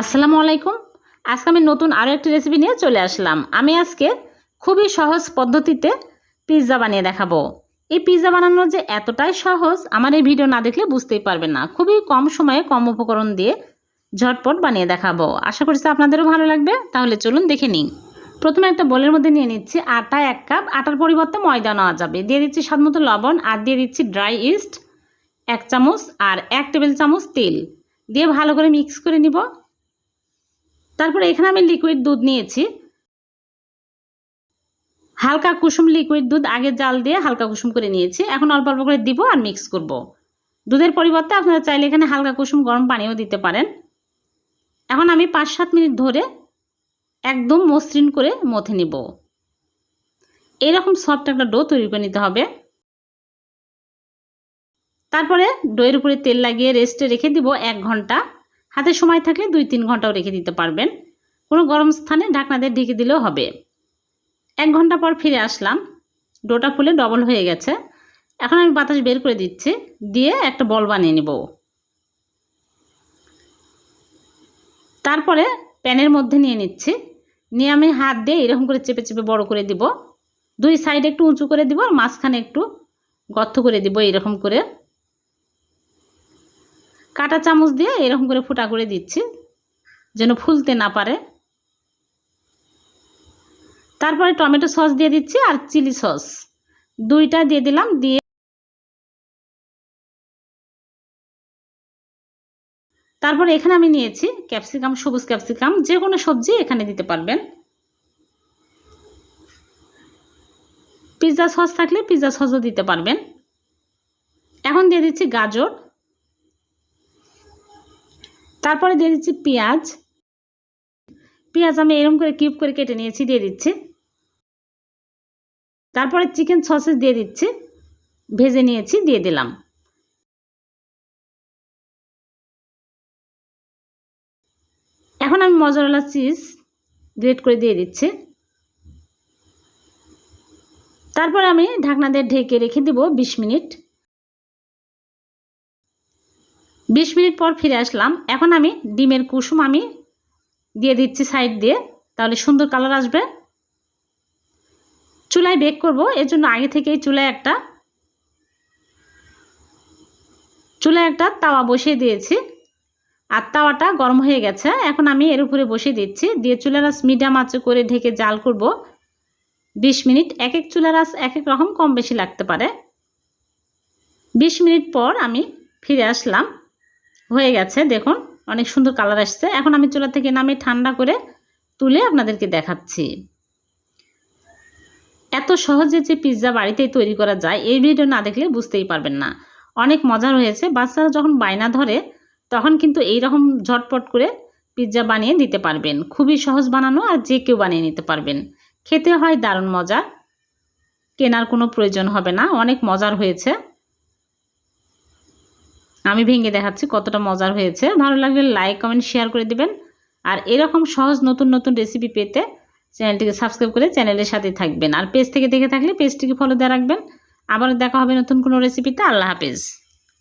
আসসালামু আলাইকুম। আজকে আমি নতুন আরও একটি রেসিপি নিয়ে চলে আসলাম। আমি আজকে খুবই সহজ পদ্ধতিতে পিৎজা বানিয়ে দেখাবো। এই পিৎজা বানানো যে এতটাই সহজ, আমার এই ভিডিও না দেখলে বুঝতেই পারবেন না। খুবই কম সময়ে কম উপকরণ দিয়ে ঝটপট বানিয়ে দেখাবো। আশা করছি আপনাদেরও ভালো লাগবে। তাহলে চলুন দেখে নিন প্রথমে একটা বোলের মধ্যে নিয়ে নিচ্ছি আটা এক কাপ আটার পরিবর্তে ময়দা নেওয়া যাবে। দিয়ে দিচ্ছি মতো লবণ আর দিয়ে দিচ্ছি ড্রাই ইস্ট এক চামচ আর এক টেবিল চামচ তেল। দিয়ে ভালো করে মিক্স করে নিব। তারপরে এখানে আমি লিকুইড দুধ নিয়েছি। হালকা কুসুম লিকুইড দুধ, আগে জাল দিয়ে হালকা কুসুম করে নিয়েছি। এখন অল্প অল্প করে দিব আর মিক্স করব। দুধের পরিবর্তে আপনারা চাইলে এখানে হালকা কুসুম গরম পানিও দিতে পারেন। এখন আমি পাঁচ সাত মিনিট ধরে একদম মসৃণ করে মথে নিব। এরকম সফট একটা ডো তৈরি করে নিতে হবে। তারপরে ডোয়ের উপরে তেল লাগিয়ে রেস্টে রেখে দিব এক ঘণ্টা। হাতে সময় থাকলে দুই তিন ঘন্টাও রেখে দিতে পারবেন। কোনো গরম স্থানে ঢাকনা দিয়ে ঢেকে দিলেও হবে। এক ঘণ্টা পর ফিরে আসলাম। ডোটা ফুলে ডবল হয়ে গেছে। এখন আমি বাতাস বের করে দিচ্ছি। দিয়ে একটা বল বানিয়ে নেব। তারপরে প্যানের মধ্যে নিয়ে নিচ্ছি। নিয়ে আমি হাত দিয়ে এরকম করে চেপে চেপে বড় করে দিব। দুই সাইড একটু উঁচু করে দিব আর মাঝখানে একটু গর্ত করে দিব এরকম করে। কাটা চামচ দিয়ে এরকম করে ফুটা করে দিচ্ছি, যেন ফুলতে না পারে। তারপরে টমেটো সস দিয়ে দিচ্ছি আর চিলি সস। দুইটা দিয়ে দিলাম, দিয়ে তারপরে এখানে আমি নিয়েছি ক্যাপসিকাম, সবুজ ক্যাপসিকাম, যে কোনো সবজি এখানে দিতে পারবেন। পিৎজা সস থাকলে পিৎজা সসও দিতে পারবেন। এখন দিয়ে দিচ্ছি গাজর। তারপরে দিয়ে দিচ্ছি পেঁয়াজ। পেঁয়াজ আমি এরকম করে কিউব করে কেটে নিয়েছি, দিয়ে দিচ্ছি। তারপরে চিকেন সসেস দিয়ে দিচ্ছি, ভেজে নিয়েছি, দিয়ে দিলাম। এখন আমি মজারলা চিজ গ্রেট করে দিয়ে দিচ্ছি। তারপরে আমি ঢাকনা দিয়ে ঢেকে রেখে দেবো বিশ মিনিট। বিশ মিনিট পর ফিরে আসলাম। এখন আমি ডিমের কুসুম আমি দিয়ে দিচ্ছি সাইড দিয়ে, তাহলে সুন্দর কালার আসবে। চুলায় বেক করব, এর জন্য আগে থেকেই চুলায় একটা চুলায় একটা তাওয়া বসিয়ে দিয়েছি। আর তাওয়াটা গরম হয়ে গেছে, এখন আমি এর উপরে বসিয়ে দিচ্ছি। দিয়ে চুলার আঁচ মিডিয়াম আঁচে করে ঢেকে জাল করব। বিশ মিনিট এক এক চুলার আঁচ এক এক রকম কম বেশি লাগতে পারে। বিশ মিনিট পর আমি ফিরে আসলাম। হয়ে গেছে, দেখুন, অনেক সুন্দর কালার আসছে। এখন আমি চুলা থেকে নামে ঠান্ডা করে তুলে আপনাদেরকে দেখাচ্ছি। এত সহজে যে পিৎজা বাড়িতেই তৈরি করা যায়, এই ভিডিও না দেখলে বুঝতেই পারবেন না। অনেক মজার হয়েছে, বাচ্চারা যখন বায়না ধরে, তখন কিন্তু এই রকম ঝটপট করে পিৎজা বানিয়ে দিতে পারবেন। খুবই সহজ বানানো আর যে কেউ বানিয়ে নিতে পারবেন। খেতে হয় দারুণ মজা, কেনার কোনো প্রয়োজন হবে না। অনেক মজার হয়েছে। আমি ভেঙে দেখাচ্ছি কতটা মজার হয়েছে। ভালো লাগলে লাইক কমেন্ট শেয়ার করে দিবেন। আর এরকম সহজ নতুন নতুন রেসিপি পেতে চ্যানেলটিকে সাবস্ক্রাইব করে চ্যানেলের সাথে থাকবেন। আর পেজ থেকে দেখে থাকলে পেজটিকে ফলো দেওয়া রাখবেন। আবার দেখা হবে নতুন কোনো রেসিপিতে আল্লাহ হাফেজ।